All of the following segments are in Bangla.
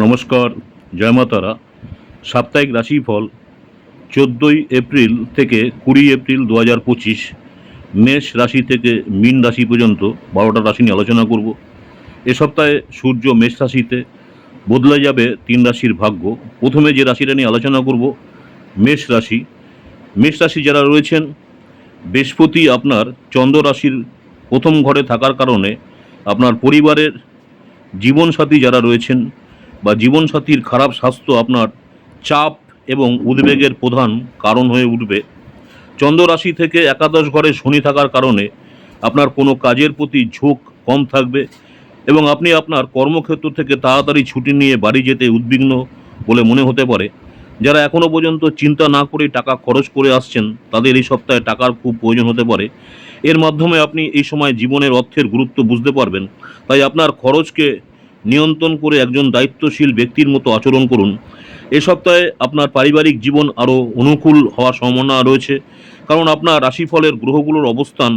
নমস্কার, জয় মাতারা। সাপ্তাহিক রাশিফল চোদ্দোই এপ্রিল থেকে কুড়ি এপ্রিল দু হাজার পঁচিশ, মেষ রাশি থেকে মীন রাশি পর্যন্ত বারোটা রাশি নিয়ে আলোচনা করব। এ সপ্তাহে সূর্য মেষ রাশিতে বদলে যাবে তিন রাশির ভাগ্য। প্রথমে যে রাশিটা নিয়ে আলোচনা করব, মেষ রাশি। মেষ রাশি যারা রয়েছেন, বৃহস্পতি আপনার চন্দ্র রাশির প্রথম ঘরে থাকার কারণে আপনার পরিবারের জীবনসাথী যারা রয়েছেন বা জীবনসাথীর খারাপ স্বাস্থ্য আপনার চাপ এবং উদ্বেগের প্রধান কারণ হয়ে উঠবে। চন্দ্র রাশি থেকে একাদশ ঘরে শনি থাকার কারণে আপনার কোনো কাজের প্রতি ঝোঁক কম থাকবে এবং আপনি আপনার কর্মক্ষেত্র থেকে তাড়াতাড়ি ছুটি নিয়ে বাড়ি যেতে উদ্বিগ্ন বলে মনে হতে পারে। যারা এখনও পর্যন্ত চিন্তা না করে টাকা খরচ করে আসছেন, তাদের এই সপ্তাহে টাকার খুব প্রয়োজন হতে পারে। এর মাধ্যমে আপনি এই সময় জীবনের অর্থের গুরুত্ব বুঝতে পারবেন। তাই আপনার খরচকে নিয়ন্ত্রণ করে একজন দায়িত্বশীল ব্যক্তির মতো আচরণ করুন। এ সপ্তাহে আপনার পারিবারিক জীবন আরও অনুকূল হওয়ার সম্ভাবনা রয়েছে। কারণ আপনার রাশিফলের গ্রহগুলোর অবস্থান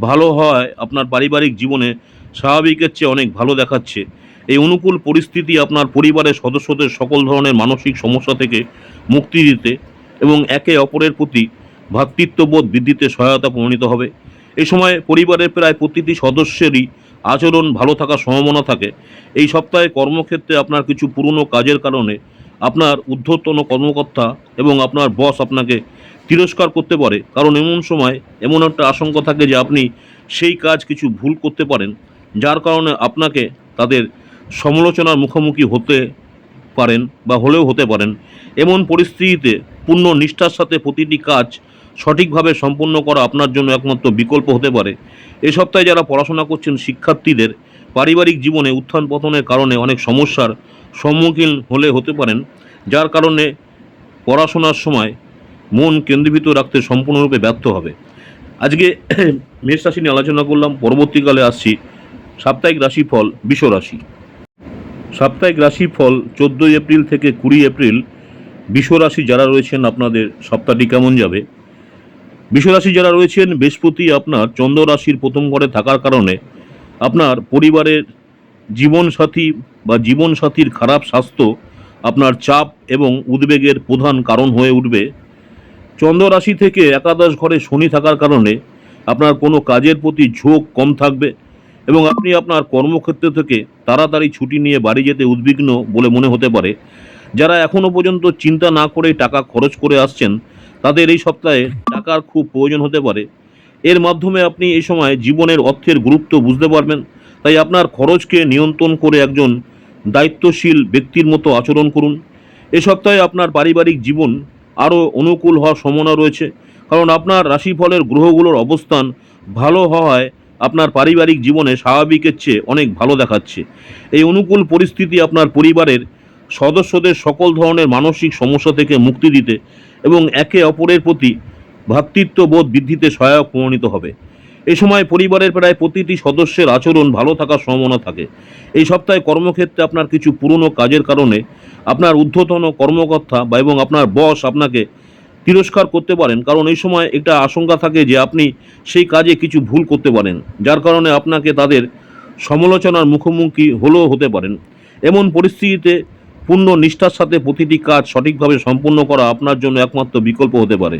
ভালো হওয়ায় আপনার পারিবারিক জীবনে স্বাভাবিকের চেয়ে অনেক ভালো দেখাচ্ছে। এই অনুকূল পরিস্থিতি আপনার পরিবারের সদস্যদের সকল ধরনের মানসিক সমস্যা থেকে মুক্তি দিতে এবং একে অপরের প্রতি ভ্রাতৃত্ববোধ বৃদ্ধিতে সহায়তা প্রমাণিত হবে। এ সময় পরিবারের প্রায় প্রতিটি সদস্যেরই আচরণ ভালো থাকার সম্ভাবনা থাকে, এই সপ্তাহে কর্মক্ষেত্রে আপনার কিছু পুরনো কাজের কারণে আপনার ঊর্ধ্বতন কর্মকর্তা এবং আপনার বস আপনাকে তিরস্কার করতে পারে। কারণ এমন সময় এমন একটা আশঙ্কা থাকে যে আপনি সেই কাজ কিছু ভুল করতে পারেন, যার কারণে আপনাকে তাদের সমালোচনার মুখোমুখি হতে পারেন বা হলেও হতে পারেন। এমন পরিস্থিতিতে পূর্ণ নিষ্ঠার সাথে প্রতিটি কাজ সঠিকভাবে সম্পন্ন করা আপনার জন্য একমাত্র বিকল্প হতে পারে। এ সপ্তাহে যারা পড়াশোনা করছেন শিক্ষার্থীদের পারিবারিক জীবনে উত্থান পতনের কারণে অনেক সমস্যার সম্মুখীন হলে হতে পারেন, যার কারণে পড়াশোনার সময় মন কেন্দ্রীভূত রাখতে সম্পূর্ণরূপে ব্যর্থ হবে। আজকে মেষ রাশি নিয়ে আলোচনা করলাম, পরবর্তীকালে আসছি সাপ্তাহিক রাশিফল বিষ রাশি সাপ্তাহিক রাশিফল চোদ্দোই এপ্রিল থেকে কুড়ি এপ্রিল বিষ রাশি যারা রয়েছেন, আপনাদের সপ্তাহটি কেমন যাবে? বিশ্বরাশি যারা রয়েছেন, বৃহস্পতি আপনার চন্দ্র রাশির প্রথম ঘরে থাকার কারণে আপনার পরিবারের জীবনসাথী বা জীবনসাথীর খারাপ স্বাস্থ্য আপনার চাপ এবং উদ্বেগের প্রধান কারণ হয়ে উঠবে। চন্দ্র রাশি থেকে একাদশ ঘরে শনি থাকার কারণে আপনার কোনো কাজের প্রতি ঝোঁক কম থাকবে এবং আপনি আপনার কর্মক্ষেত্র থেকে তাড়াতাড়ি ছুটি নিয়ে বাড়ি যেতে উদ্বিগ্ন বলে মনে হতে পারে। যারা এখনও পর্যন্ত চিন্তা না করে টাকা খরচ করে আসছেন তাদের এই সপ্তাহে টাকার খুব প্রয়োজন হতে পারে। এর মাধ্যমে আপনি এই সময় জীবনের অর্থের গুরুত্ব বুঝতে পারবেন। তাই আপনার খরচকে নিয়ন্ত্রণ করে একজন দায়িত্বশীল ব্যক্তির মতো আচরণ করুন। এ সপ্তাহে আপনার পারিবারিক জীবন আরও অনুকূল হওয়ার সম্ভাবনা রয়েছে। কারণ আপনার রাশিফলের গ্রহগুলোর অবস্থান ভালো হওয়ায় আপনার পারিবারিক জীবনে স্বাভাবিকের চেয়ে অনেক ভালো দেখাচ্ছে। এই অনুকূল পরিস্থিতি আপনার পরিবারের সদস্যদের সকল ধরনের মানসিক সমস্যা থেকে মুক্তি দিতে এবং একে অপরের প্রতি ভ্রাতৃত্ববোধ বৃদ্ধিতে সহায়ক প্রমাণিত হবে। এই সময় পরিবারের প্রায় প্রতিটি সদস্যের আচরণ ভালো থাকার সম্ভাবনা থাকে। এই সপ্তাহে কর্মক্ষেত্রে আপনার কিছু পুরনো কাজের কারণে আপনার ঊর্ধ্বতন কর্মকর্তা বা এবং আপনার বস আপনাকে তিরস্কার করতে পারেন, কারণ এই সময় একটা আশঙ্কা থাকে যে আপনি সেই কাজে কিছু ভুল করতে পারেন, যার কারণে আপনাকে তাদের সমালোচনার মুখোমুখি হলেও হতে পারেন। এমন পরিস্থিতিতে পূর্ণ নিষ্ঠার সাথে প্রতিটি কাজ সঠিকভাবে সম্পন্ন করা আপনার জন্য একমাত্র বিকল্প হতে পারে।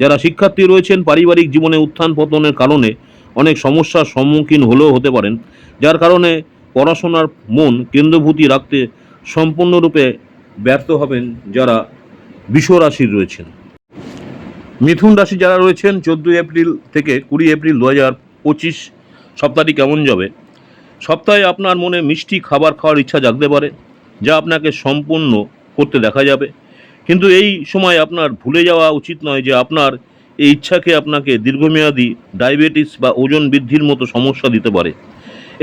যারা শিক্ষার্থী রয়েছেন, পারিবারিক জীবনে উত্থান পতনের কারণে অনেক সমস্যার সম্মুখীন হলেও হতে পারেন। যার কারণে পড়াশোনার মন কেন্দ্রভূতি রাখতে সম্পূর্ণরূপে ব্যর্থ হবেন যারা বিষ রাশির রয়েছেন। মিথুন রাশি যারা রয়েছেন, চোদ্দোই এপ্রিল থেকে কুড়ি এপ্রিল দু হাজার পঁচিশ সপ্তাহটি কেমন যাবে? সপ্তাহে আপনার মনে মিষ্টি খাবার খাওয়ার ইচ্ছা জাগতে পারে। যা আপনাকে সম্পূর্ণ করতে দেখা যাবে। কিন্তু এই সময় আপনার ভুলে যাওয়া উচিত নয় যে আপনার এই ইচ্ছাকে আপনাকে দীর্ঘমেয়াদী ডায়াবেটিস বা ওজন বৃদ্ধির মতো সমস্যা দিতে পারে।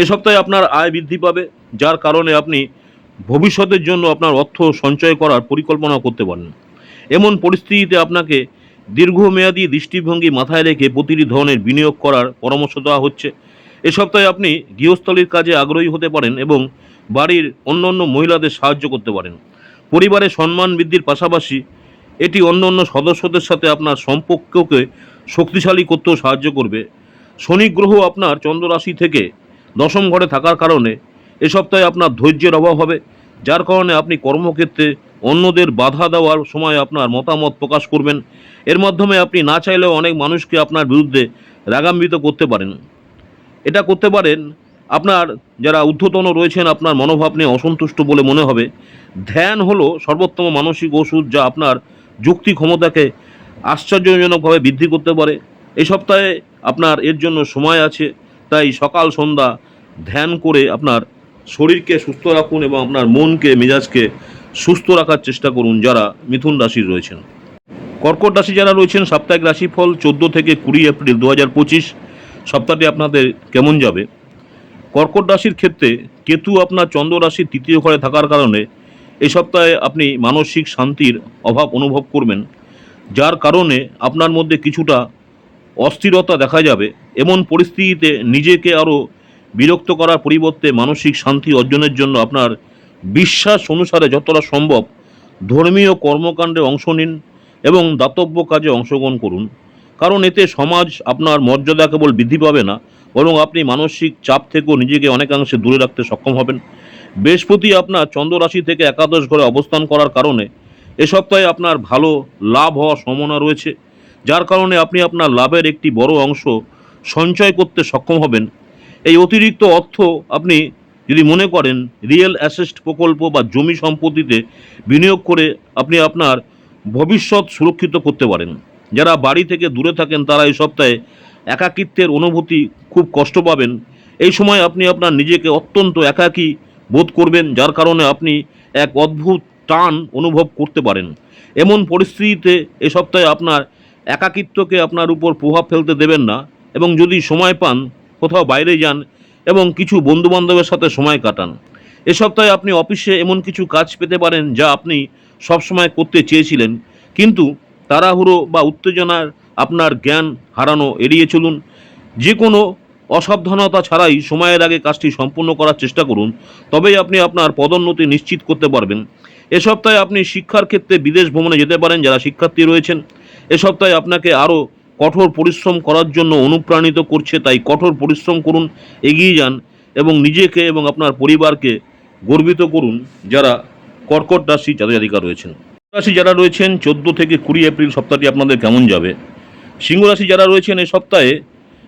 এ সপ্তাহে আপনার আয় বৃদ্ধি পাবে, যার কারণে আপনি ভবিষ্যতের জন্য আপনার অর্থ সঞ্চয় করার পরিকল্পনা করতে পারেন। এমন পরিস্থিতিতে আপনাকে দীর্ঘমেয়াদী দৃষ্টিভঙ্গি মাথায় রেখে প্রতিটি ধরনের বিনিয়োগ করার পরামর্শ দেওয়া হচ্ছে। এ সপ্তাহে আপনি গৃহস্থলীর কাজে আগ্রহী হতে পারেন এবং বাড়ির অন্য অন্য মহিলাদের সাহায্য করতে পারেন। পরিবারের সম্মান বৃদ্ধির পাশাপাশি এটি অন্য অন্য সদস্যদের সাথে আপনার সম্পর্ককে শক্তিশালী করতেও সাহায্য করবে। শনি গ্রহ আপনার চন্দ্র রাশি থেকে দশম ঘরে থাকার কারণে এ সপ্তাহে আপনার ধৈর্যের অভাব হবে, যার কারণে আপনি কর্মক্ষেত্রে অন্যদের বাধা দেওয়ার সময় আপনার মতামত প্রকাশ করবেন। এর মাধ্যমে আপনি না চাইলেও অনেক মানুষকে আপনার বিরুদ্ধে রাগান্বিত করতে পারেন। এটা করতে পারেন আপনার যারা ঊর্ধ্বতন রয়েছেন, আপনার মনোভাব নিয়ে অসন্তুষ্ট বলে মনে হবে। ধ্যান হলো সর্বোত্তম মানসিক ওষুধ যা আপনার যুক্তি ক্ষমতাকে আশ্চর্যজনকভাবে বৃদ্ধি করতে পারে। এই সপ্তাহে আপনার এর জন্য সময় আছে, তাই সকাল, সন্ধ্যা ধ্যান করে আপনার শরীরকে সুস্থ রাখুন এবং আপনার মনকে, মেজাজকে সুস্থ রাখার চেষ্টা করুন যারা মিথুন রাশির রয়েছেন। কর্কট রাশি যারা রয়েছেন, সাপ্তাহিক রাশিফল চোদ্দ থেকে কুড়ি এপ্রিল দু হাজার পঁচিশ সপ্তাহটি আপনাদের কেমন যাবে? কর্কট রাশির ক্ষেত্রে কেতু আপনার চন্দ্র রাশির তৃতীয় ঘরে থাকার কারণে এই সপ্তাহে আপনি মানসিক শান্তির অভাব অনুভব করবেন, যার কারণে আপনার মধ্যে কিছুটা অস্থিরতা দেখা যাবে। এমন পরিস্থিতিতে নিজেকে আরও বিরক্ত করার পরিবর্তে মানসিক শান্তি অর্জনের জন্য আপনার বিশ্বাস অনুসারে যতটা সম্ভব ধর্মীয় কর্মকাণ্ডে অংশ নিন এবং দাতব্য কাজে অংশগ্রহণ করুন। কারণ এতে সমাজ আপনার মর্যাদা কেবল বৃদ্ধি পাবে না, বরং আপনি মানসিক চাপ থেকেও নিজেকে অনেকাংশে দূরে রাখতে সক্ষম হবেন। বৃহস্পতি আপনার চন্দ্র রাশি থেকে একাদশ ঘরে অবস্থান করার কারণে এ সপ্তাহে আপনার ভালো লাভ হওয়ার সম্ভাবনা রয়েছে, যার কারণে আপনি আপনার লাভের একটি বড় অংশ সঞ্চয় করতে সক্ষম হবেন। এই অতিরিক্ত অর্থ আপনি যদি মনে করেন, রিয়েল অ্যাসেস্ট প্রকল্প বা জমি সম্পত্তিতে বিনিয়োগ করে আপনি আপনার ভবিষ্যৎ সুরক্ষিত করতে পারেন। যারা বাড়ি থেকে দূরে থাকেন তারা এই সপ্তাহে একাকিত্বের অনুভূতি খুব কষ্ট পাবেন। এই সময় আপনি আপনার নিজেকে অত্যন্ত একাকী বোধ করবেন, যার কারণে আপনি এক অদ্ভুত টান অনুভব করতে পারেন। এমন পরিস্থিতিতে এ সপ্তাহে আপনার একাকিত্বকে আপনার উপর প্রভাব ফেলতে দেবেন না এবং যদি সময় পান, কোথাও বাইরে যান এবং কিছু বন্ধুবান্ধবের সাথে সময় কাটান। এ সপ্তাহে আপনি অফিসে এমন কিছু কাজ পেতে পারেন যা আপনি সবসময় করতে চেয়েছিলেন। কিন্তু তাড়াহুড়ো বা উত্তেজনার আপনার জ্ঞান হারানো এড়িয়ে চলুন। যে কোনো অসাবধানতা ছাড়াই সময়ের আগে কাজটি সম্পূর্ণ করার চেষ্টা করুন, তবেই আপনি আপনার পদোন্নতি নিশ্চিত করতে পারবেন। এ সপ্তাহে আপনি শিক্ষার ক্ষেত্রে বিদেশ ভ্রমণে যেতে পারেন, যারা শিক্ষার্থী রয়েছেন। এ সপ্তাহে আপনাকে আরও কঠোর পরিশ্রম করার জন্য অনুপ্রাণিত করছে, তাই কঠোর পরিশ্রম করুন, এগিয়ে যান এবং নিজেকে এবং আপনার পরিবারকে গর্বিত করুন, যারা কর্কট রাশি জাতজাতিকা রয়েছেন। রাশি যারা রয়েছেন, চোদ্দ থেকে কুড়ি এপ্রিল সপ্তাহটি আপনাদের কেমন যাবে? সিংহ রাশি যারা রয়েছেন এই সপ্তাহে,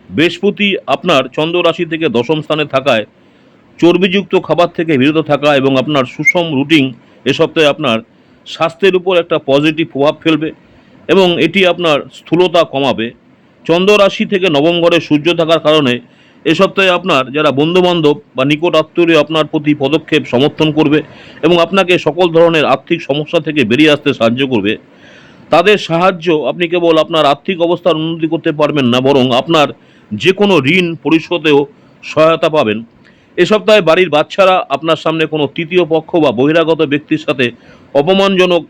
বৃহস্পতি আপনার চন্দ্র রাশি থেকে দশম স্থানে থাকায়, চর্বিযুক্ত খাবার থেকে বিরত থাকা এবং আপনার সুষম রুটিন এ সপ্তাহে আপনার স্বাস্থ্যের উপর একটা পজিটিভ প্রভাব ফেলবে এবং এটি আপনার স্থূলতা কমাবে। চন্দ্র রাশি থেকে নবম ঘরে সূর্য থাকার কারণে এ সপ্তাহে আপনার যারা বন্ধুবান্ধব বা নিকট আত্মীয় আপনার প্রতি পদক্ষেপ সমর্থন করবে এবং আপনাকে সকল ধরনের আর্থিক সমস্যা থেকে বেরিয়ে আসতে সাহায্য করবে, তাদের সাহায্য আপনি কেবল আপনার আর্থিক অবস্থার উন্নতি করতে পারবেন না, বরং আপনার যে কোনো ঋণ পরিশোধেও সহায়তা পাবেন। এ সপ্তাহে বাড়ির বাচ্চারা আপনার সামনে কোনো তৃতীয় পক্ষ বা বহিরাগত ব্যক্তির সাথে অপমানজনক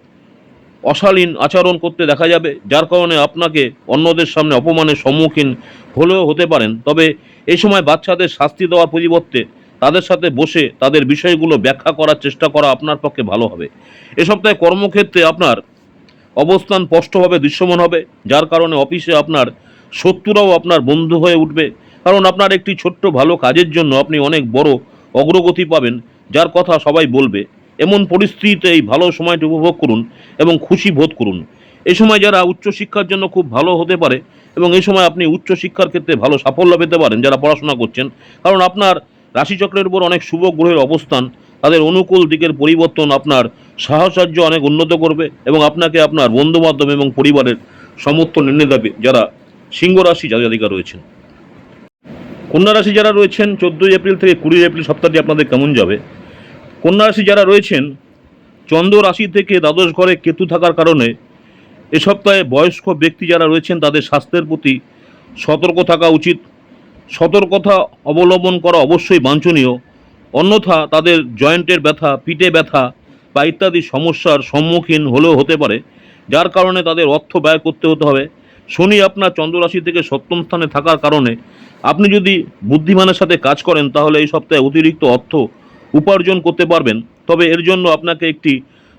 অশালীন আচরণ করতে দেখা যাবে, যার কারণে আপনাকে অন্যদের সামনে অপমানের সম্মুখীন হলেও হতে পারেন। তবে এই সময় বাচ্চাদের শাস্তি দেওয়ার পরিবর্তে তাদের সাথে বসে তাদের বিষয়গুলো ব্যাখ্যা করার চেষ্টা করা আপনার পক্ষে ভালো হবে। এ সপ্তাহে কর্মক্ষেত্রে আপনার অবস্থান স্পষ্টভাবে দৃশ্যমান হবে, যার কারণে অফিসে আপনার শত্রুরাও আপনার বন্ধু হয়ে উঠবে। কারণ আপনার একটি ছোট্ট ভালো কাজের জন্য আপনি অনেক বড় অগ্রগতি পাবেন, যার কথা সবাই বলবে। এমন পরিস্থিতিতে এই ভালো সময়টি উপভোগ করুন এবং খুশি বোধ করুন। এই সময় যারা উচ্চশিক্ষার জন্য খুব ভালো হতে পারে এবং এই সময় আপনি উচ্চশিক্ষার ক্ষেত্রে ভালো সাফল্য পেতে পারেন যারা পড়াশোনা করছেন, কারণ আপনার রাশিচক্রের উপর অনেক শুভ গ্রহের অবস্থান, তাদের অনুকূল দিকের পরিবর্তন আপনার সাহসার্য অনেক উন্নত করবে এবং আপনাকে আপনার বন্ধুবান্ধব এবং পরিবারের সমর্থন এনে দেবে যারা সিংহ রাশি জাতিকা রয়েছেন। কন্যা রাশি যারা রয়েছেন, চোদ্দোই এপ্রিল থেকে কুড়ি এপ্রিল সপ্তাহটি আপনাদের কেমন যাবে? কন্যা রাশি যারা রয়েছেন, চন্দ্র রাশি থেকে দ্বাদশ ঘরে কেতু থাকার কারণে এ সপ্তাহে বয়স্ক ব্যক্তি যারা রয়েছেন, তাদের স্বাস্থ্যের প্রতি সতর্ক থাকা উচিত। সতর্কতা অবলম্বন করা অবশ্যই বাঞ্ছনীয়। অন্যথা তাদের জয়েন্টের ব্যথা, পিঠে ব্যথা বা ইত্যাদি সমস্যার সম্মুখীন হলেও হতে পারে, যার কারণে তাদের অর্থ ব্যয় করতে হতে হবে। শনি আপনার চন্দ্ররাশি থেকে সপ্তম স্থানে থাকার কারণে আপনি যদি বুদ্ধিমানের সাথে কাজ করেন, তাহলে এই সপ্তাহে অতিরিক্ত অর্থ উপার্জন করতে পারবেন, তবে এর জন্য আপনাকে একটি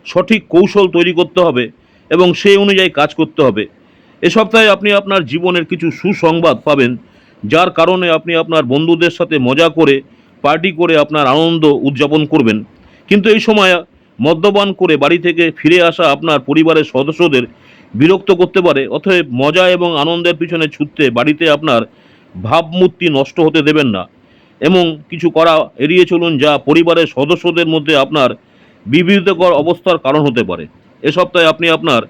সঠিক কৌশল তৈরি করতে হবে এবং সেই অনুযায়ী কাজ করতে হবে। এ সপ্তাহে আপনি আপনার জীবনের কিছু সুসংবাদ পাবেন, যার কারণে আপনি আপনার বন্ধুদের সাথে মজা করে, পার্টি করে আপনার আনন্দ উদযাপন করবেন। কিন্তু এই সময় মদ্যপান করে বাড়ি থেকে ফিরে আসা আপনার পরিবারের সদস্যদের বিরক্ত করতে পারে, অতএব মজা এবং আনন্দের পিছনে ছুটতে বাড়িতে আপনার ভাবমূর্তি নষ্ট হতে দেবেন না। এবং কিছু করা এড়িয়ে চলুন যা পরিবারের সদস্যদের মধ্যে আপনার বিবৃতকর অবস্থার কারণ হতে পারে। এ সপ্তাহে আপনি আপনার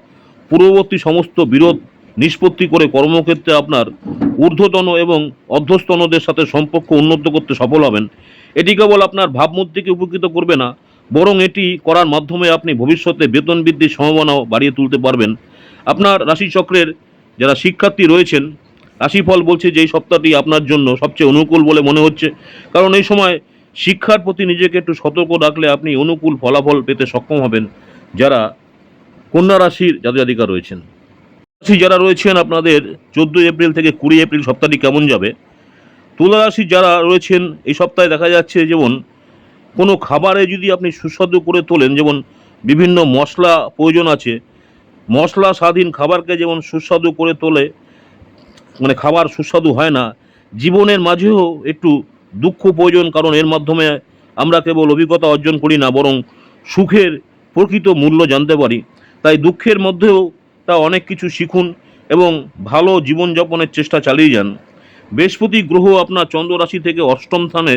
পূর্ববর্তী সমস্ত বিরোধ নিষ্পত্তি করে কর্মক্ষেত্রে আপনার ঊর্ধ্বতন এবং অধ্যস্তনদের সাথে সম্পর্ক উন্নত করতে সফল হবেন। এটি কেবল আপনার ভাবমূর্তিকে উপকৃত করবে না, বরং এটি করার মাধ্যমে আপনি ভবিষ্যতে বেতন বৃদ্ধির সম্ভাবনাও বাড়িয়ে তুলতে পারবেন। আপনার রাশিচক্রের যারা শিক্ষার্থী রয়েছেন রাশিফল বলছে যে এই সপ্তাহটি আপনার জন্য সবচেয়ে অনুকূল বলে মনে হচ্ছে। কারণ এই সময় শিক্ষার প্রতি নিজেকে একটু সতর্ক রাখলে আপনি অনুকূল ফলাফল পেতে সক্ষম হবেন যারা কন্যা রাশির জাতিকা রয়েছেন। রাশি যারা রয়েছেন, আপনাদের চোদ্দোই এপ্রিল থেকে কুড়ি এপ্রিল সপ্তাহটি কেমন যাবে? তুলা রাশি যারা রয়েছেন, এই সপ্তাহে দেখা যাচ্ছে যেমন কোনো খাবারে যদি আপনি সুস্বাদু করে তোলেন, যেমন বিভিন্ন মশলা প্রয়োজন আছে, মশলা স্বাধীন খাবারকে যেমন সুস্বাদু করে তোলে মানে খাবার সুস্বাদু হয় না। জীবনের মাঝেও একটু দুঃখ প্রয়োজন, কারণ এর মাধ্যমে আমরা কেবল অভিজ্ঞতা অর্জন করি না, বরং সুখের প্রকৃত মূল্য জানতে পারি। তাই দুঃখের মধ্যেও তা অনেক কিছু শিখুন এবং ভালো জীবনযাপনের চেষ্টা চালিয়ে যান। বৃহস্পতি গ্রহ আপনার চন্দ্র রাশি থেকে অষ্টম স্থানে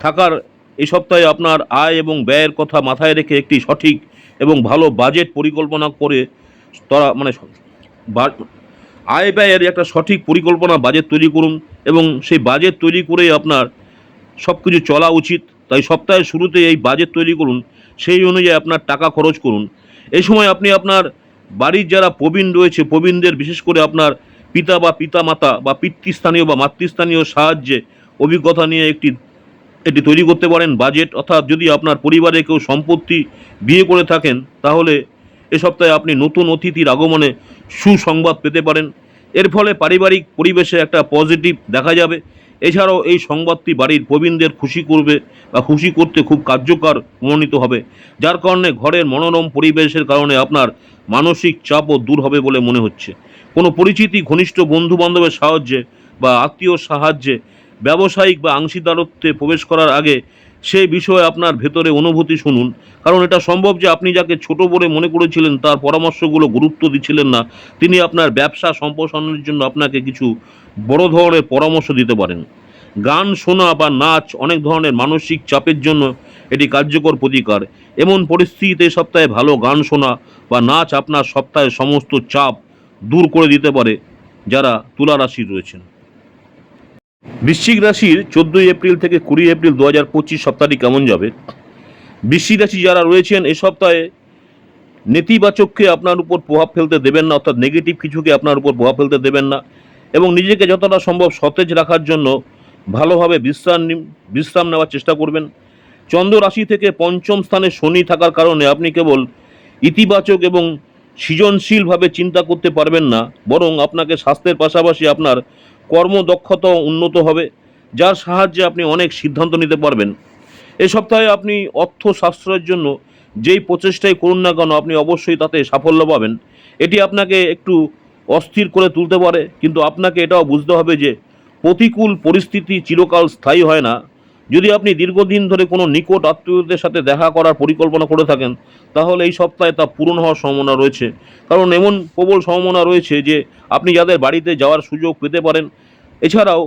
থাকার এই সপ্তাহে আপনার আয় এবং ব্যয়ের কথা মাথায় রেখে একটি সঠিক এবং ভালো বাজেট পরিকল্পনা করে তারা মানে আয় ব্যয়ের একটা সঠিক পরিকল্পনা, বাজেট তৈরি করুন এবং সেই বাজেট তৈরি করে আপনার সব কিছু চলা উচিত। তাই সপ্তাহের শুরুতে এই বাজেট তৈরি করুন, সেই অনুযায়ী আপনার টাকা খরচ করুন। এই সময় আপনি আপনার বাড়ির যারা প্রবীণ রয়েছে, প্রবীণদের বিশেষ করে আপনার পিতা বা পিতা মাতা বা পিতৃস্থানীয় বা মাতৃস্থানীয় সাহায্যে অভিজ্ঞতা নিয়ে একটি এটি তৈরি করতে পারেন বাজেট। অর্থাৎ যদি আপনার পরিবারে কেউ সম্পত্তি বিয়ে করে থাকেন, তাহলে এ সপ্তাহে আপনি নতুন অতিথির আগমনে সুসংবাদ পেতে পারেন। এর ফলে পারিবারিক পরিবেশে একটা পজিটিভ দেখা যাবে। এছাড়াও এই সংবাদটি বাড়ির প্রবীণদের খুশি করবে বা খুশি করতে খুব কার্যকর মনোনীত হবে। যার কারণে ঘরের মনোরম পরিবেশের কারণে আপনার মানসিক চাপও দূর হবে বলে মনে হচ্ছে। কোনো পরিচিতি, ঘনিষ্ঠ বন্ধু বান্ধবের সাহায্যে বা আত্মীয় সাহায্যে ব্যবসায়িক বা অংশীদারত্বে প্রবেশ করার আগে সেই বিষয়ে আপনার ভেতরে অনুভূতি শুনুন। কারণ এটা সম্ভব যে আপনি যাকে ছোট বলে মনে করেছিলেন, তার পরামর্শগুলো গুরুত্ব দিচ্ছিলেন না, তিনি আপনার ব্যবসা সম্প্রসারণের জন্য আপনাকে কিছু বড় ধরনের পরামর্শ দিতে পারেন। গান শোনা বা নাচ অনেক ধরনের মানসিক চাপের জন্য এটি কার্যকর প্রতিকার। এমন পরিস্থিতিতে সপ্তাহে ভালো গান শোনা বা নাচ আপনার সপ্তাহের সমস্ত চাপ দূর করে দিতে পারে, যারা তুলা রাশি রয়েছেন। বৃশ্চিক রাশির চোদ্দোই এপ্রিল থেকে কুড়ি এপ্রিল দু হাজার পঁচিশ সপ্তাহটি কেমন যাবে? বৃশ্চিক রাশি যারা রয়েছেন এ সপ্তাহে নেতিবাচককে আপনার উপর প্রভাব ফেলতে দেবেন না, অর্থাৎ নেগেটিভ কিছুকে আপনার উপর প্রভাব ফেলতে দেবেন না এবং নিজেকে যতটা সম্ভব সতেজ রাখার জন্য ভালোভাবে বিশ্রাম বিশ্রাম নেওয়ার চেষ্টা করবেন। চন্দ্র রাশি থেকে পঞ্চম স্থানে শনি থাকার কারণে আপনি কেবল ইতিবাচক এবং সৃজনশীলভাবে চিন্তা করতে পারবেন না, বরং আপনাকে স্বাস্থ্যের পাশাপাশি আপনার কর্মদক্ষতাও উন্নত হবে, যার সাহায্যে আপনি অনেক সিদ্ধান্ত নিতে পারবেন। এ সপ্তাহে আপনি অর্থ সাশ্রয়ের জন্য যেই প্রচেষ্টাই করুন না কেন, আপনি অবশ্যই তাতে সাফল্য পাবেন। এটি আপনাকে একটু অস্থির করে তুলতে পারে, কিন্তু আপনাকে এটাও বুঝতে হবে যে প্রতিকূল পরিস্থিতি চিরকাল স্থায়ী হয় না। যদি আপনি দীর্ঘদিন ধরে কোনো নিকট আত্মীয়দের সাথে দেখা করার পরিকল্পনা করে থাকেন, তাহলে এই সপ্তাহে তা পূরণ হওয়ার সম্ভাবনা রয়েছে। কারণ এমন প্রবল সম্ভাবনা রয়েছে যে আপনি যাদের বাড়িতে যাওয়ার সুযোগ পেতে পারেন, এছাড়াও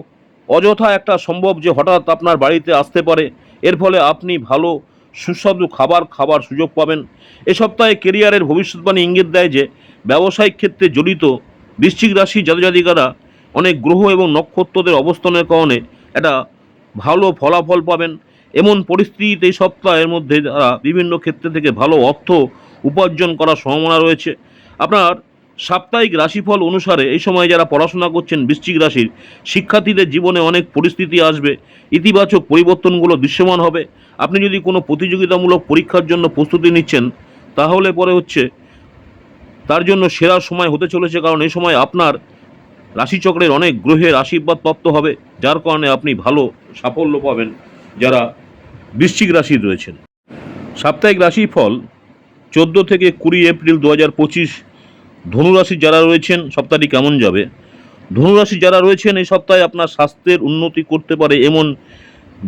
অযথা একটা সম্ভব যে হঠাৎ আপনার বাড়িতে আসতে পারে, এর ফলে আপনি ভালো, সুস্বাদু খাবার খাবার সুযোগ পাবেন। এ সপ্তাহে কেরিয়ারের ভবিষ্যৎবাণী ইঙ্গিত দেয় যে ব্যবসায়িক ক্ষেত্রে জড়িত বৃশ্চিক রাশি জাতজাতিকারা অনেক গ্রহ এবং নক্ষত্রদের অবস্থানের কারণে একটা ভালো ফলাফল পাবেন। এমন পরিস্থিতিতে এই সপ্তাহের মধ্যে তারা বিভিন্ন ক্ষেত্রে থেকে ভালো অর্থ উপার্জন করার সম্ভাবনা রয়েছে, আপনার সাপ্তাহিক রাশিফল অনুসারে এই সময় যারা পড়াশোনা করছেন বৃশ্চিক রাশির শিক্ষার্থীদের জীবনে অনেক পরিস্থিতি আসবে, ইতিবাচক পরিবর্তনগুলো দৃশ্যমান হবে। আপনি যদি কোনো প্রতিযোগিতামূলক পরীক্ষার জন্য প্রস্তুতি নিচ্ছেন, তাহলে পরে হচ্ছে তার জন্য সেরা সময় হতে চলেছে, কারণ এই সময় আপনার রাশিচক্রের অনেক গ্রহের আশীর্বাদ প্রাপ্ত হবে, যার কারণে আপনি ভালো সাফল্য পাবেন যারা বৃশ্চিক রাশির রয়েছেন। সাপ্তাহিক রাশিফল চোদ্দ থেকে কুড়ি এপ্রিল দু হাজার পঁচিশ ধনুরাশি যারা রয়েছেন, সপ্তাহটি কেমন যাবে? ধনুরাশি যারা রয়েছেন, এই সপ্তাহে আপনার স্বাস্থ্যের উন্নতি করতে পারে এমন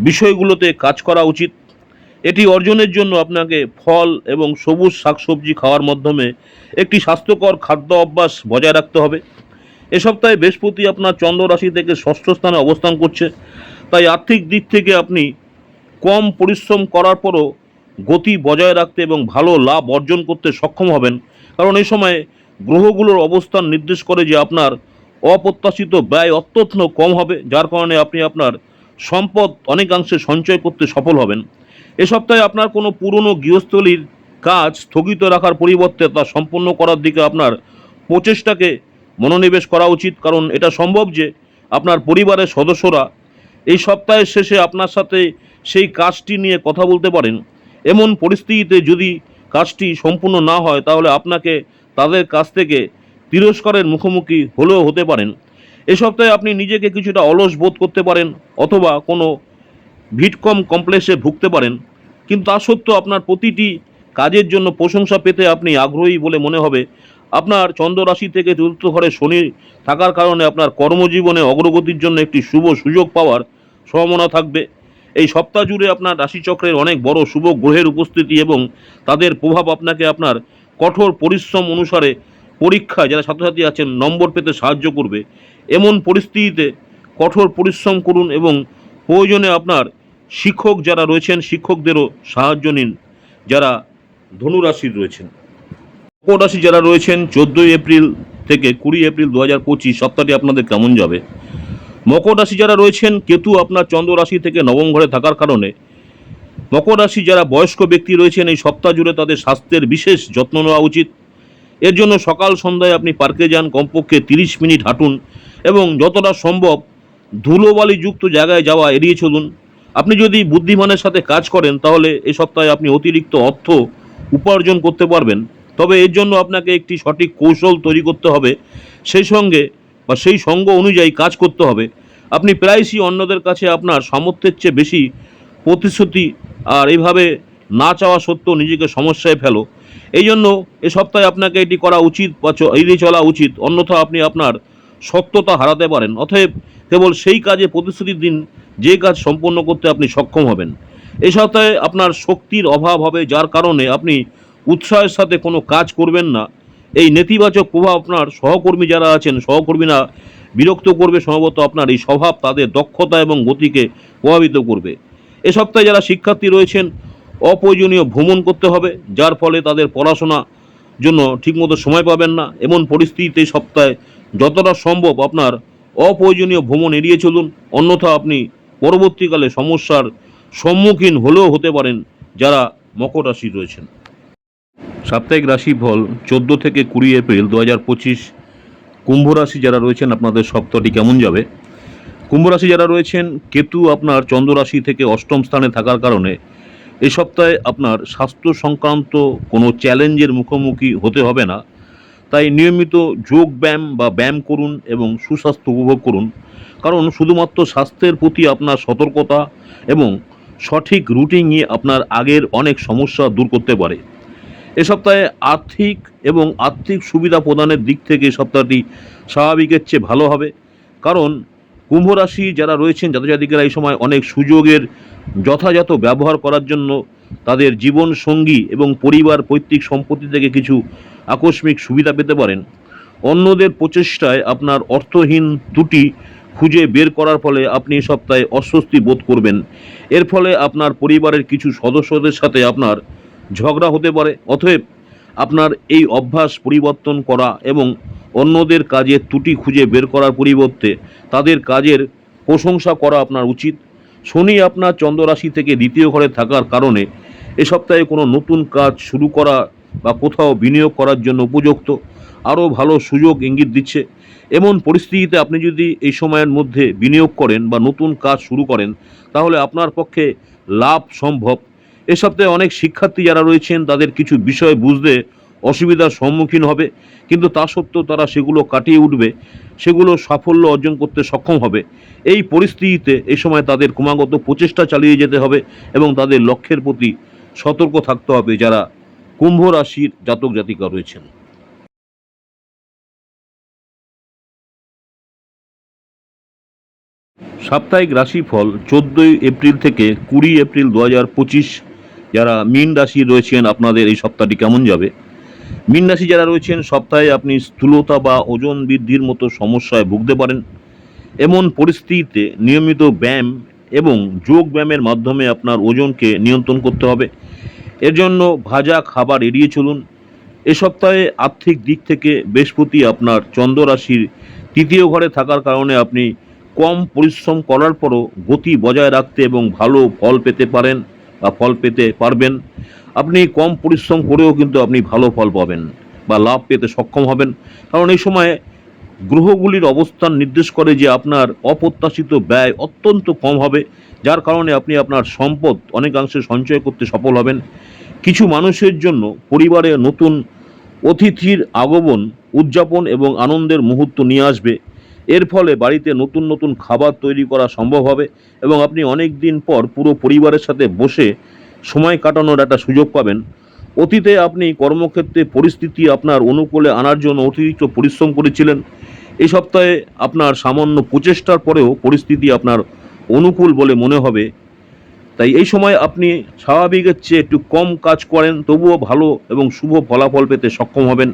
বিষয়গুলোতে কাজ করা উচিত। এটি অর্জনের জন্য আপনাকে ফল এবং সবুজ শাকসবজি খাওয়ার মাধ্যমে একটি স্বাস্থ্যকর খাদ্য অভ্যাস বজায় রাখতে হবে। এ সপ্তাহে বৃহস্পতি আপনার চন্দ্র রাশি থেকে ষষ্ঠ স্থানে অবস্থান করছে। তাই আর্থিক দিক থেকে আপনি কম পরিশ্রম করার পরও গতি বজায় রাখতে এবং ভালো লাভ অর্জন করতে সক্ষম হবেন। কারণ এই সময় গ্রহগুলোর অবস্থান নির্দেশ করে যে আপনার অপ্রত্যাশিত ব্যয় অত্যন্ত কম হবে, যার কারণে আপনি আপনার সম্পদ অনেকাংশে সঞ্চয় করতে সফল হবেন। এ সপ্তাহে আপনার কোনো পুরনো গৃহস্থলীর কাজ স্থগিত রাখার পরিবর্তে তা সম্পন্ন করার দিকে আপনার প্রচেষ্টাকে মনোনিবেশ করা উচিত, কারণ এটা সম্ভব যে আপনার পরিবারের সদস্যরা এই সপ্তাহের শেষে আপনার সাথে সেই কাজটি নিয়ে কথা বলতে পারেন। এমন পরিস্থিতিতে যদি কাজটি সম্পূর্ণ না হয়, তাহলে আপনাকে তাদের কাছ থেকে তিরস্কারের মুখোমুখি হলেও হতে পারেন। এ সপ্তাহে আপনি নিজেকে কিছুটা অলস বোধ করতে পারেন, অথবা কোনো ভিটকম কমপ্লেক্সে ভুগতে পারেন। কিন্তু তা সত্ত্বেও আপনার প্রতিটি কাজের জন্য প্রশংসা পেতে আপনি আগ্রহী বলে মনে হবে। আপনার চন্দ্র রাশি থেকে চতুর্থ ঘরে শনি থাকার কারণে আপনার কর্মজীবনে অগ্রগতির জন্য একটি শুভ সুযোগ পাওয়ার সম্ভাবনা থাকবে। এই সপ্তাহ জুড়ে আপনার রাশিচক্রের অনেক বড় শুভ গ্রহের উপস্থিতি এবং তাদের প্রভাব আপনাকে আপনার কঠোর পরিশ্রম অনুসারে পরীক্ষায়, যারা ছাত্রছাত্রী আছেন, নম্বর পেতে সাহায্য করবে। এমন পরিস্থিতিতে কঠোর পরিশ্রম করুন এবং প্রয়োজনে আপনার শিক্ষক যারা রয়েছেন, শিক্ষকদেরও সাহায্য নিন, যারা ধনুরাশির রয়েছেন। রাশি যারা রয়েছেন, চোদ্দোই এপ্রিল থেকে কুড়ি এপ্রিল দু হাজার পঁচিশ সপ্তাহটি আপনাদের কেমন যাবে? মকর রাশি যারা রয়েছেন, কেতু আপনার চন্দ্র রাশি থেকে নবম ঘরে থাকার কারণে। মকর রাশি যারা বয়স্ক ব্যক্তি রয়েছেন, এই সপ্তাহ জুড়ে তাদের স্বাস্থ্যের বিশেষ যত্ন নেওয়া উচিত। এর জন্য সকাল সন্ধ্যায় আপনি পার্কে যান, কমপক্ষে তিরিশ মিনিট হাঁটুন এবং যতটা সম্ভব ধুলোবালিযুক্ত জায়গায় যাওয়া এড়িয়ে চলুন। আপনি যদি বুদ্ধিমানের সাথে কাজ করেন, তাহলে এই সপ্তাহে আপনি অতিরিক্ত অর্থ উপার্জন করতে পারবেন। তবে এর জন্য আপনাকে একটি সঠিক কৌশল তৈরি করতে হবে। সেই সঙ্গে বা সেই সঙ্গ অনুযায়ী কাজ করতে হবে। আপনি প্রায়শই অন্যদের কাছে আপনার সামর্থ্যের চেয়ে বেশি প্রতিশ্রুতি আর এভাবে না চাওয়া সত্ত্বেও নিজেকে সমস্যায় ফেলো। এই জন্য এ সপ্তাহে আপনাকে এটি করা উচিত বা এড়িয়ে চলা উচিত। অন্যথা আপনি আপনার সত্যতা হারাতে পারেন। অতএব কেবল সেই কাজে প্রতিশ্রুতি দিন যে কাজ সম্পন্ন করতে আপনি সক্ষম হবেন। এ সপ্তাহে আপনার শক্তির অভাব হবে, যার কারণে আপনি উৎসাহের সাথে কোনো কাজ করবেন না। এই নেতিবাচক প্রভাব আপনার সহকর্মী যারা আছেন, সহকর্মীরা বিরক্ত করবে, সম্ভবত আপনার এই স্বভাব তাদের দক্ষতা এবং গতিকে প্রভাবিত করবে। এ সপ্তাহে যারা শিক্ষার্থী রয়েছেন, অপ্রয়োজনীয় ভ্রমণ করতে হবে, যার ফলে তাদের পড়াশোনা জন্য ঠিকমতো সময় পাবেন না। এমন পরিস্থিতিতে সপ্তাহে যতটা সম্ভব আপনার অপ্রয়োজনীয় ভ্রমণ এড়িয়ে চলুন। অন্যথা আপনি পরবর্তীকালে সমস্যার সম্মুখীন হলেও হতে পারেন যারা মকর রাশি রয়েছেন। সাপ্তাহিক রাশিফল চোদ্দ থেকে কুড়ি এপ্রিল দু হাজার পঁচিশ কুম্ভ রাশি যারা রয়েছেন, আপনাদের সপ্তাহটি কেমন যাবে? কুম্ভ রাশি যারা রয়েছেন, কেতু আপনার চন্দ্র রাশি থেকে অষ্টম স্থানে থাকার কারণে এ সপ্তাহে আপনার স্বাস্থ্য সংক্রান্ত কোনো চ্যালেঞ্জের মুখোমুখি হতে হবে না। তাই নিয়মিত যোগ ব্যায়াম বা ব্যায়াম করুন এবং সুস্বাস্থ্য উপভোগ করুন। কারণ শুধুমাত্র স্বাস্থ্যের প্রতি আপনার সতর্কতা এবং সঠিক রুটিনই আপনার আগের অনেক সমস্যা দূর করতে পারে। এ সপ্তাহে আর্থিক এবং আর্থিক সুবিধা প্রদানের দিক থেকে সপ্তাহটি স্বাভাবিকের চেয়ে ভালো হবে। কারণ কুম্ভ রাশি যারা রয়েছেন জাতজাতিকেরা এই সময় অনেক সুযোগের যথাযথ ব্যবহার করার জন্য তাদের জীবন সঙ্গী এবং পরিবার পৈতৃক সম্পত্তি থেকে কিছু আকস্মিক সুবিধা পেতে পারেন। অন্যদের প্রচেষ্টায় আপনার অর্থহীন ত্রুটি খুঁজে বের করার ফলে আপনি সপ্তাহে অস্বস্তি বোধ করবেন। এর ফলে আপনার পরিবারের কিছু সদস্যদের সাথে আপনার ঝগড়া হতে পারে। অতএব আপনার এই অভ্যাস পরিবর্তন করা এবং অন্যদের কাজের ত্রুটি খুঁজে বের করার পরিবর্তে তাদের কাজের প্রশংসা করা আপনার উচিত। শনি আপনার চন্দ্ররাশি থেকে দ্বিতীয় ঘরে থাকার কারণে এ সপ্তাহে কোনো নতুন কাজ শুরু করা বা কোথাও বিনিয়োগ করার জন্য উপযুক্ত। আরও ভালো সুযোগ ইঙ্গিত দিচ্ছে। এমন পরিস্থিতিতে আপনি যদি এই সময়ের মধ্যে বিনিয়োগ করেন বা নতুন কাজ শুরু করেন, তাহলে আপনার পক্ষে লাভ সম্ভব। এ সপ্তাহে অনেক শিক্ষার্থী যারা রয়েছেন, তাদের কিছু বিষয় বুঝতে অসুবিধার সম্মুখীন হবে। কিন্তু তা সত্ত্বেও তারা সেগুলো কাটিয়ে উঠবে, সেগুলো সাফল্য অর্জন করতে সক্ষম হবে। এই পরিস্থিতিতে এই সময় তাদের ক্রমাগত প্রচেষ্টা চালিয়ে যেতে হবে এবং তাদের লক্ষ্যের প্রতি সতর্ক থাকতে হবে যারা কুম্ভ রাশির জাতক জাতিকা রয়েছেন। সাপ্তাহিক রাশিফল চোদ্দোই এপ্রিল থেকে কুড়ি এপ্রিল দু হাজার পঁচিশ যারা মীন রাশি রয়েছেন, আপনাদের এই সপ্তাহটি কেমন যাবে? মীন রাশি যারা রয়েছেন, সপ্তাহে আপনি স্থূলতা বা ওজন বৃদ্ধির মতো সমস্যায় ভুগতে পারেন। এমন পরিস্থিতিতে নিয়মিত ব্যায়াম এবং যোগ ব্যায়ামের মাধ্যমে আপনার ওজনকে নিয়ন্ত্রণ করতে হবে। এর জন্য ভাজা খাবার এড়িয়ে চলুন। এ সপ্তাহে আর্থিক দিক থেকে বৃহস্পতি আপনার চন্দ্র রাশির তৃতীয় ঘরে থাকার কারণে আপনি কম পরিশ্রম করার পরও গতি বজায় রাখতে এবং ভালো ফল পেতে পারেন। ফল পেতে পারবেন। আপনি কম পরিশ্রম করেও কিন্তু আপনি ভালো ফল পাবেন বা লাভ পেতে সক্ষম হবেন। কারণ এই সময়ে গ্রহগুলির অবস্থান নির্দেশ করে যে আপনার অপ্রত্যাশিত ব্যয় অত্যন্ত কম হবে, যার কারণে আপনি আপনার সম্পদ অনেকাংশে সঞ্চয় করতে সফল হবেন। কিছু মানুষের জন্য পরিবারে নতুন অতিথির আগমন, উদযাপন এবং আনন্দের মুহূর্ত নিয়ে আসবে। এর ফলে বাড়িতে নতুন নতুন খাবার তৈরি করা সম্ভব হবে এবং আপনি অনেক দিন পর পুরো পরিবারের সাথে বসে সময় কাটানোর একটা সুযোগ পাবেন। অতীতে আপনি কর্মক্ষেত্রে পরিস্থিতি আপনার অনুকূলে আনার জন্য অতিরিক্ত পরিশ্রম করেছিলেন। এই সপ্তাহে আপনার সামান্য প্রচেষ্টার পরেও পরিস্থিতি আপনার অনুকূল বলে মনে হবে। তাই এই সময় আপনি স্বাভাবিকের চেয়ে একটু কম কাজ করেন, তবুও ভালো এবং শুভ ফলাফল পেতে সক্ষম হবেন।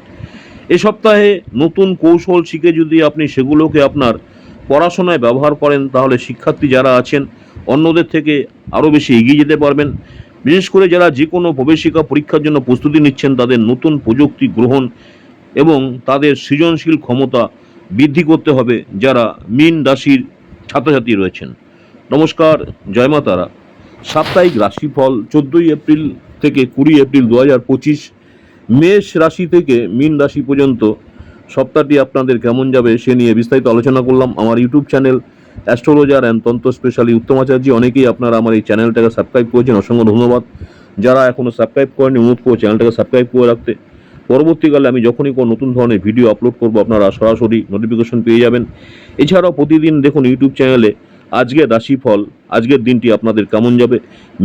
এ সপ্তাহে নতুন কৌশল শিখে যদি আপনি সেগুলোকে আপনার পড়াশোনায় ব্যবহার করেন, তাহলে শিক্ষার্থী যারা আছেন, অন্যদের থেকে আরও বেশি এগিয়ে যেতে পারবেন। বিশেষ করে যারা যে কোনো প্রবেশিকা পরীক্ষার জন্য প্রস্তুতি নিচ্ছেন, তাদের নতুন প্রযুক্তি গ্রহণ এবং তাদের সৃজনশীল ক্ষমতা বৃদ্ধি করতে হবে, যারা মিন রাশির ছাত্রছাত্রী রয়েছেন। নমস্কার, জয় মা সাপ্তাহিক রাশিফল চোদ্দোই এপ্রিল থেকে কুড়ি এপ্রিল দু হাজার পঁচিশ মেষ রাশি থেকে মীন রাশি পর্যন্ত সপ্তাহটি আপনাদের কেমন যাবে সে নিয়ে বিস্তারিত আলোচনা করলাম। আমার ইউটিউব চ্যানেল অ্যাস্ট্রোলজার অ্যান্ড তন্ত্র স্পেশালি উত্তমাচার্য অনেকেই আপনারা আমার এই চ্যানেলটাকে সাবস্ক্রাইব করেছেন। অসংখ্য ধন্যবাদ। যারা এখনও সাবস্ক্রাইব করেনি অনুরোধ করব চ্যানেলটাকে সাবস্ক্রাইব করে রাখতে। পরবর্তীকালে আমি যখনই কোনো নতুন ধরনের ভিডিও আপলোড করব, আপনারা সরাসরি নোটিফিকেশন পেয়ে যাবেন। এছাড়াও প্রতিদিন দেখুন ইউটিউব চ্যানেলে আজকের রাশিফল, আজকের দিনটি আপনাদের কেমন যাবে?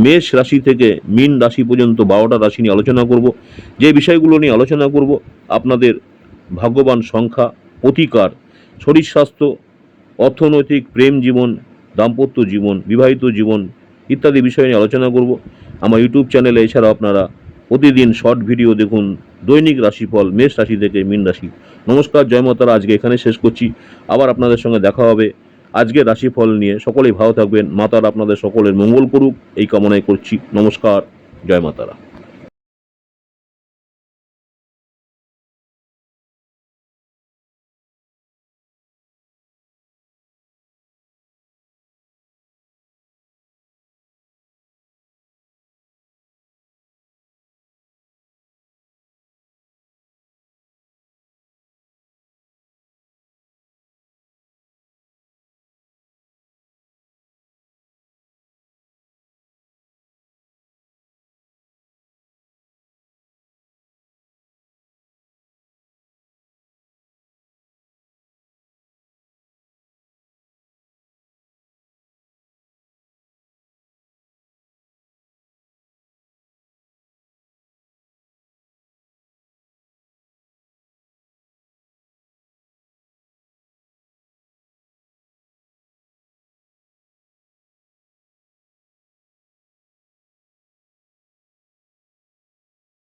মেষ রাশি থেকে মীন রাশি পর্যন্ত বারোটা রাশি নিয়ে আলোচনা করব। যে বিষয়গুলো নিয়ে আলোচনা করব, আপনাদের ভাগ্যবান সংখ্যা প্রতিকার শরীর স্বাস্থ্য, অর্থনৈতিক প্রেম জীবন, দাম্পত্য জীবন, বিবাহিত জীবন ইত্যাদি বিষয় নিয়ে আলোচনা করব। আমার ইউটিউব চ্যানেলে এছাড়াও আপনারা প্রতিদিন শর্ট ভিডিও দেখুন, দৈনিক রাশিফল, মেষ রাশি থেকে মীন রাশি। নমস্কার, জয় মাতারা, আজকে এখানে শেষ করছি। আবার আপনাদের সঙ্গে দেখা হবে। আজকের রাশিফল নিয়ে সকলেই ভালো থাকবেন। মাতারা আপনাদের সকলের মঙ্গল করুক। এই কামনাই করছি। নমস্কার। জয় মাতারা।